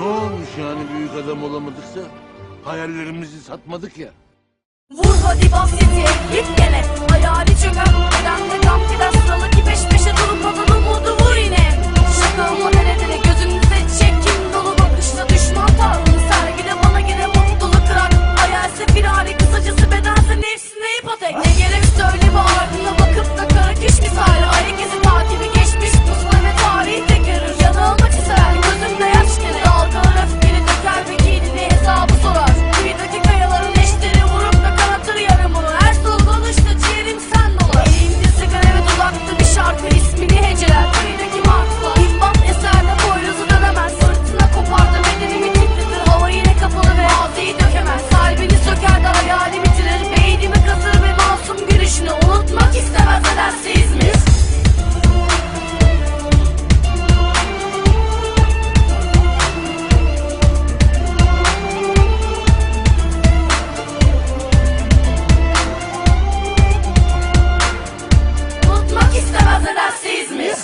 Ne olmuş yani büyük adam olamadıksa? Hayallerimizi satmadık ya. Vur hadi bahsediye Unutmak istemez neden siz mi? Unutmak istemez neden siz mi?